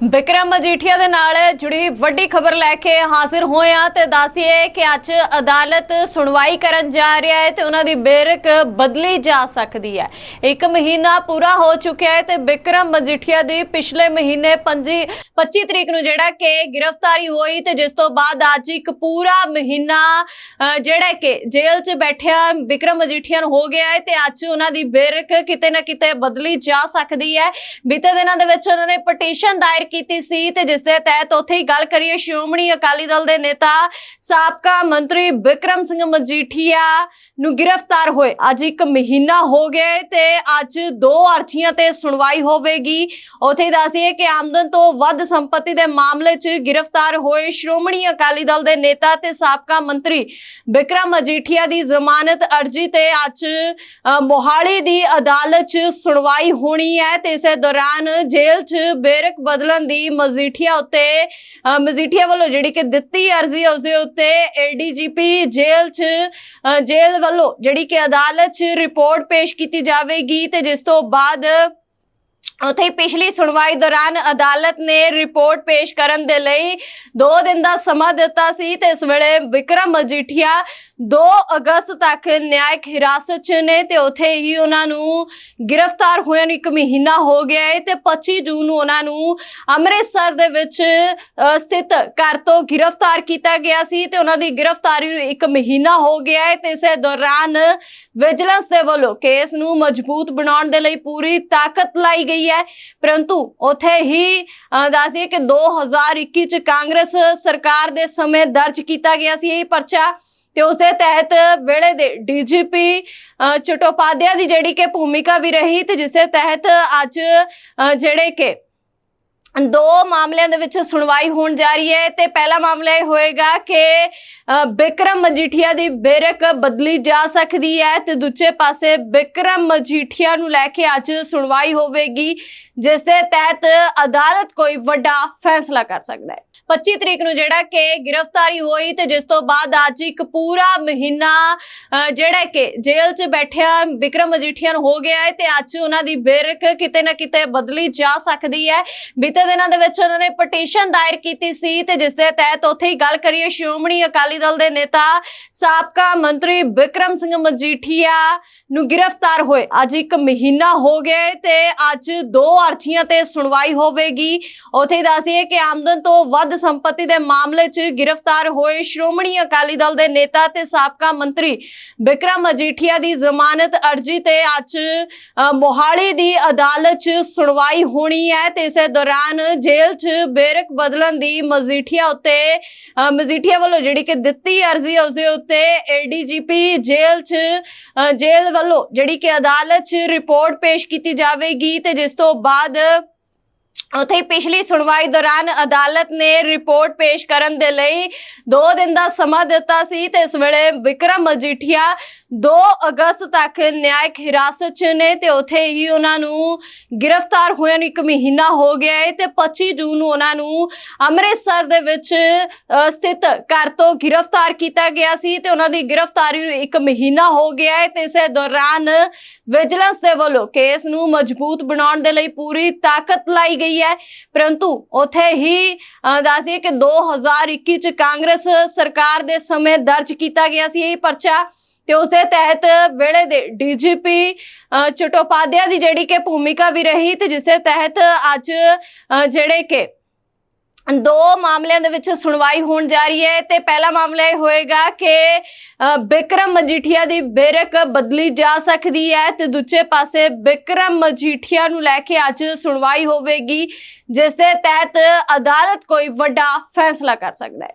ਬਿਕਰਮ ਮਜੀਠੀਆ ਦੇ ਨਾਲ ਜੁੜੀ ਵੱਡੀ ਖਬਰ ਲੈ ਕੇ ਹਾਜ਼ਰ ਹੋਏ ਆ ਤੇ ਦੱਸੀਏ ਕਿ ਅੱਜ ਅਦਾਲਤ ਸੁਣਵਾਈ ਕਰਨ ਜਾ ਰਿਹਾ ਹੈ ਤੇ ਉਹਨਾਂ ਦੀ ਬੇਰਕ ਬਦਲੀ ਜਾ ਸਕਦੀ ਹੈ। ਇੱਕ ਮਹੀਨਾ ਪੂਰਾ ਹੋ ਚੁੱਕਿਆ ਹੈ ਤੇ ਬਿਕਰਮ ਮਜੀਠੀਆ ਦੀ ਪਿਛਲੇ ਮਹੀਨੇ 25 ਤਰੀਕ ਨੂੰ ਜਿਹੜਾ ਕਿ ਗ੍ਰਿਫਤਾਰੀ ਹੋਈ ਤੇ ਜਿਸ ਤੋਂ ਬਾਅਦ ਅੱਜ ਇੱਕ ਪੂਰਾ ਮਹੀਨਾ ਜਿਹੜਾ ਕਿ ਜੇਲ੍ਹ 'ਚ ਬੈਠਿਆ ਬਿਕਰਮ ਮਜੀਠੀਆ ਨੂੰ ਹੋ ਗਿਆ ਹੈ ਤੇ ਅੱਜ ਉਹਨਾਂ ਦੀ ਬੇਰਕ ਕਿਤੇ ਨਾ ਕਿਤੇ ਬਦਲੀ ਜਾ ਸਕਦੀ ਹੈ। ਬੀਤੇ ਦਿਨਾਂ ਦੇ ਵਿੱਚ ਉਹਨਾਂ ਨੇ ਪਟੀਸ਼ਨ ਦਾਇਰ ਕੀਤੀ ਸੀ ਤੇ ਜਿਸ ਦੇ ਤਹਿਤ ਉੱਥੇ ਹੀ ਗੱਲ ਕਰੀਏ, ਸ਼੍ਰੋਮਣੀ ਅਕਾਲੀ ਦਲ ਦੇ ਨੇਤਾ, ਸਾਬਕਾ ਮੰਤਰੀ ਵਿਕਰਮ ਸਿੰਘ ਮਜੀਠੀਆ ਨੂੰ ਗ੍ਰਿਫਤਾਰ ਹੋਏ। ਅੱਜ ਇੱਕ ਮਹੀਨਾ ਹੋ ਗਿਆ ਤੇ ਅੱਜ ਦੋ ਅਰਜ਼ੀਆਂ ਤੇ ਸੁਣਵਾਈ ਹੋਵੇਗੀ। ਉੱਥੇ ਦੱਸੀਏ ਕਿ ਆਮਦਨ ਤੋਂ ਵੱਧ ਸੰਪਤੀ ਦੇ ਮਾਮਲੇ 'ਚ ਗ੍ਰਿਫਤਾਰ ਹੋਏ ਸ਼੍ਰੋਮਣੀ ਅਕਾਲੀ ਦਲ ਦੇ ਨੇਤਾ ਤੇ ਸਾਬਕਾ ਮੰਤਰੀ ਵਿਕਰਮ ਮਜੀਠੀਆ ਦੀ ਜ਼ਮਾਨਤ ਅਰਜ਼ੀ ਤੇ ਅੱਜ ਮੋਹਾਲੀ ਦੀ ਅਦਾਲਤ 'ਚ ਸੁਣਵਾਈ ਹੋਣੀ ਹੈ ਤੇ ਇਸੇ ਦੌਰਾਨ ਜੇਲ੍ਹ 'ਚ ਬੇਰਕ ਬਦਲਣ ਦੀ ਮਜੀਠੀਆ ਉੱਤੇ ਮਜੀਠੀਆ ਵੱਲੋਂ ਜਿਹੜੀ ਕਿ ਦਿੱਤੀ ਅਰਜ਼ੀ ਹੈ ਉਸ ਦੇ ਉੱਤੇ ਏਡੀਜੀਪੀ ਜੇਲ੍ਹ 'ਚ ਅ, ਜੇਲ੍ਹ ਵੱਲੋਂ ਜਿਹੜੀ ਕਿ ਅਦਾਲਤ 'ਚ ਰਿਪੋਰਟ ਪੇਸ਼ ਕੀਤੀ ਜਾਵੇਗੀ ਤੇ ਜਿਸ ਤੋਂ ਬਾਅਦ ਉੱਥੇ ਪਿਛਲੀ ਸੁਣਵਾਈ ਦੌਰਾਨ ਅਦਾਲਤ ਨੇ ਰਿਪੋਰਟ ਪੇਸ਼ ਕਰਨ ਦੇ ਲਈ 2 ਦਿਨ ਦਾ ਸਮਾਂ ਦਿੱਤਾ ਸੀ ਤੇ ਇਸ ਵੇਲੇ ਵਿਕਰਮ ਮਜੀਠੀਆ 2 ਅਗਸਤ ਤੱਕ ਨਿਆਇਕ ਹਿਰਾਸਤ 'ਚ ਨੇ ਤੇ ਉੱਥੇ ਹੀ ਉਹਨਾਂ ਨੂੰ ਗ੍ਰਿਫਤਾਰ ਹੋਇਆ ਨੂੰ ਇੱਕ ਮਹੀਨਾ ਹੋ ਗਿਆ ਹੈ ਤੇ 25 ਜੂਨ ਨੂੰ ਉਹਨਾਂ ਨੂੰ ਅੰਮ੍ਰਿਤਸਰ ਦੇ ਵਿੱਚ ਸਥਿਤ ਘਰ ਤੋਂ ਗ੍ਰਿਫਤਾਰ ਕੀਤਾ ਗਿਆ ਸੀ ਤੇ ਉਹਨਾਂ ਦੀ ਗ੍ਰਿਫਤਾਰੀ ਨੂੰ ਇੱਕ ਮਹੀਨਾ ਹੋ ਗਿਆ ਹੈ ਤੇ ਇਸੇ ਦੌਰਾਨ ਵਿਜੀਲੈਂਸ ਦੇ ਵੱਲੋਂ ਕੇਸ ਨੂੰ ਮਜ਼ਬੂਤ ਬਣਾਉਣ ਦੇ ਲਈ ਪੂਰੀ ਤਾਕਤ ਲਾਈ ਗਈ ਹੈ। ਪਰੰਤੂ ਉੱਥੇ ਹੀ ਅ, ਦੱਸਦੀਏ ਕਿ 2021 ਚ ਕਾਂਗਰਸ ਸਰਕਾਰ ਦੇ ਸਮੇਂ ਦਰਜ ਕੀਤਾ ਗਿਆ ਸੀ ਇਹ ਪਰਚਾ ਤੇ ਉਸ ਦੇ ਤਹਿਤ ਵੇਲੇ ਦੇ ਡੀਜੀਪੀ ਚਟੋਪਾਧਿਆ ਦੀ ਜਿਹੜੀ ਕਿ ਭੂਮਿਕਾ ਵੀ ਰਹੀ ਤੇ ਜਿਸ ਦੇ ਤਹਿਤ ਅੱਜ ਜਿਹੜੇ ਕਿ ਦੋ ਮਾਮਲਿਆਂ ਦੇ ਵਿੱਚ ਸੁਣਵਾਈ ਹੋਣ ਜਾ ਰਹੀ ਹੈ ਤੇ ਪਹਿਲਾ ਮਾਮਲਾ ਇਹ ਹੋਏਗਾ ਕਿ ਬਿਕਰਮ ਮਜੀਠੀਆ ਦੀ ਬੇਰਕ ਬਦਲੀ ਜਾ ਸਕਦੀ ਹੈ ਤੇ ਦੂਜੇ ਪਾਸੇ ਬਿਕਰਮ ਮਜੀਠੀਆ ਨੂੰ ਲੈ ਕੇ ਅੱਜ ਸੁਣਵਾਈ ਹੋਵੇਗੀ, ਜਿਸ ਦੇ ਤਹਿਤ ਅਦਾਲਤ ਕੋਈ ਵੱਡਾ ਫੈਸਲਾ ਕਰ ਸਕਦਾ ਹੈ। 25 ਤਰੀਕ ਨੂੰ ਜਿਹੜਾ ਕਿ ਗ੍ਰਿਫਤਾਰੀ ਹੋਈ ਤੇ ਜਿਸ ਤੋਂ ਬਾਅਦ ਅੱਜ ਇੱਕ ਪੂਰਾ ਮਹੀਨਾ ਜਿਹੜਾ ਕਿ ਜੇਲ੍ਹ 'ਚ ਬੈਠਿਆ ਬਿਕਰਮ ਮਜੀਠੀਆ ਨੂੰ ਹੋ ਗਿਆ ਹੈ ਤੇ ਅੱਜ ਉਹਨਾਂ ਦੀ ਬੇਰਕ ਕਿਤੇ ਨਾ ਕਿਤੇ ਬਦਲੀ ਜਾ ਸਕਦੀ ਹੈ। ਬੀਤੇ ਦਿਨਾਂ ਦੇ ਵਿੱਚ ਉਹਨਾਂ ਨੇ ਪਟੀਸ਼ਨ ਦਾਇਰ ਕੀਤੀ ਸੀ ਤੇ ਜਿਸ ਦੇ ਤਹਿਤ ਉੱਥੇ ਹੀ ਗੱਲ ਕਰੀਏ, ਸ਼੍ਰੋਮਣੀ ਅਕਾਲੀ ਦਲ ਦੇ ਨੇਤਾ, ਸਾਬਕਾ ਮੰਤਰੀ ਵਿਕਰਮ ਸਿੰਘ ਮਜੀਠੀਆ ਨੂੰ ਗ੍ਰਿਫਤਾਰ ਹੋਏ। ਅੱਜ ਇੱਕ ਮਹੀਨਾ ਹੋ ਗਿਆ ਤੇ ਅੱਜ ਦੋ ਅਰਜ਼ੀਆਂ ਤੇ ਸੁਣਵਾਈ ਹੋਵੇਗੀ। ਉੱਥੇ ਹੀ ਕਿ ਆਮਦਨ ਤੋਂ ਵੱਧ ਸੰਪਤੀ ਦੇ ਮਾਮਲੇ 'ਚ ਗ੍ਰਿਫਤਾਰ ਹੋਏ ਸ਼੍ਰੋਮਣੀ ਅਕਾਲੀ ਦਲ ਦੇ ਨੇਤਾ ਤੇ ਸਾਬਕਾ ਮੰਤਰੀ ਵਿਕਰਮ ਮਜੀਠੀਆ ਦੀ ਜ਼ਮਾਨਤ ਅਰਜ਼ੀ ਤੇ ਅੱਜ ਮੋਹਾਲੀ ਦੀ ਅਦਾਲਤ 'ਚ ਸੁਣਵਾਈ ਹੋਣੀ ਹੈ ਤੇ ਇਸੇ ਦੌਰਾਨ ਜੇਲ੍ਹ 'ਚ ਬੇਰਕ ਬਦਲਣ ਦੀ ਮਜੀਠੀਆ ਉੱਤੇ ਮਜੀਠੀਆ ਵੱਲੋਂ ਜਿਹੜੀ ਕਿ ਦਿੱਤੀ ਅਰਜ਼ੀ ਹੈ ਉਸ ਦੇ ਉੱਤੇ ਏਡੀਜੀਪੀ ਜੇਲ੍ਹ 'ਚ ਅ, ਜੇਲ੍ਹ ਵੱਲੋਂ ਜਿਹੜੀ ਕਿ ਅਦਾਲਤ 'ਚ ਰਿਪੋਰਟ ਪੇਸ਼ ਕੀਤੀ ਜਾਵੇਗੀ ਤੇ ਜਿਸ ਤੋਂ ਬਾਅਦ ਉੱਥੇ ਪਿਛਲੀ ਸੁਣਵਾਈ ਦੌਰਾਨ ਅਦਾਲਤ ਨੇ ਰਿਪੋਰਟ ਪੇਸ਼ ਕਰਨ ਦੇ ਲਈ 2 ਦਿਨ ਦਾ ਸਮਾਂ ਦਿੱਤਾ ਸੀ ਤੇ ਇਸ ਵੇਲੇ ਵਿਕਰਮ ਮਜੀਠੀਆ 2 ਅਗਸਤ ਤੱਕ ਨਿਆਇਕ ਹਿਰਾਸਤ 'ਚ ਨੇ ਤੇ ਉੱਥੇ ਹੀ ਉਹਨਾਂ ਨੂੰ ਗ੍ਰਿਫਤਾਰ ਹੋਇਆ ਨੂੰ ਇੱਕ ਮਹੀਨਾ ਹੋ ਗਿਆ ਹੈ ਤੇ 25 ਜੂਨ ਨੂੰ ਉਹਨਾਂ ਨੂੰ ਅੰਮ੍ਰਿਤਸਰ ਦੇ ਵਿੱਚ ਸਥਿਤ ਘਰ ਤੋਂ ਗ੍ਰਿਫਤਾਰ ਕੀਤਾ ਗਿਆ ਸੀ ਤੇ ਉਹਨਾਂ ਦੀ ਗ੍ਰਿਫਤਾਰੀ ਨੂੰ ਇੱਕ ਮਹੀਨਾ ਹੋ ਗਿਆ ਹੈ ਤੇ ਇਸੇ ਦੌਰਾਨ ਵਿਜੀਲੈਂਸ ਦੇ ਵੱਲੋਂ ਕੇਸ ਨੂੰ ਮਜ਼ਬੂਤ ਬਣਾਉਣ ਦੇ ਲਈ ਪੂਰੀ ਤਾਕਤ ਲਾਈ ਗਈ ਹੈ। ਪਰੰਤੂ ਉੱਥੇ ਹੀ ਅ, ਦੱਸਦੀਏ ਕਿ 2021 ਚ ਕਾਂਗਰਸ ਸਰਕਾਰ ਦੇ ਸਮੇਂ ਦਰਜ ਕੀਤਾ ਗਿਆ ਸੀ ਇਹ ਪਰਚਾ ਤੇ ਉਸ ਦੇ ਤਹਿਤ ਵੇਲੇ ਦੇ ਡੀਜੀਪੀ ਚਟੋਪਾਧਿਆ ਦੀ ਜਿਹੜੀ ਕਿ ਭੂਮਿਕਾ ਵੀ ਰਹੀ ਤੇ ਜਿਸ ਦੇ ਤਹਿਤ ਅੱਜ ਜਿਹੜੇ ਕਿ ਦੋ ਮਾਮਲਿਆਂ ਦੇ ਵਿੱਚ ਸੁਣਵਾਈ ਹੋਣ ਜਾ ਰਹੀ ਹੈ ਤੇ ਪਹਿਲਾ ਮਾਮਲਾ ਇਹ ਹੋਏਗਾ ਕਿ ਬਿਕਰਮ ਮਜੀਠੀਆ ਦੀ ਬੇਰਕ ਬਦਲੀ ਜਾ ਸਕਦੀ ਹੈ ਤੇ ਦੂਜੇ ਪਾਸੇ ਬਿਕਰਮ ਮਜੀਠੀਆ ਨੂੰ ਲੈ ਕੇ ਅੱਜ ਸੁਣਵਾਈ ਹੋਵੇਗੀ, ਜਿਸ ਦੇ ਤਹਿਤ ਅਦਾਲਤ ਕੋਈ ਵੱਡਾ ਫੈਸਲਾ ਕਰ ਸਕਦਾ ਹੈ।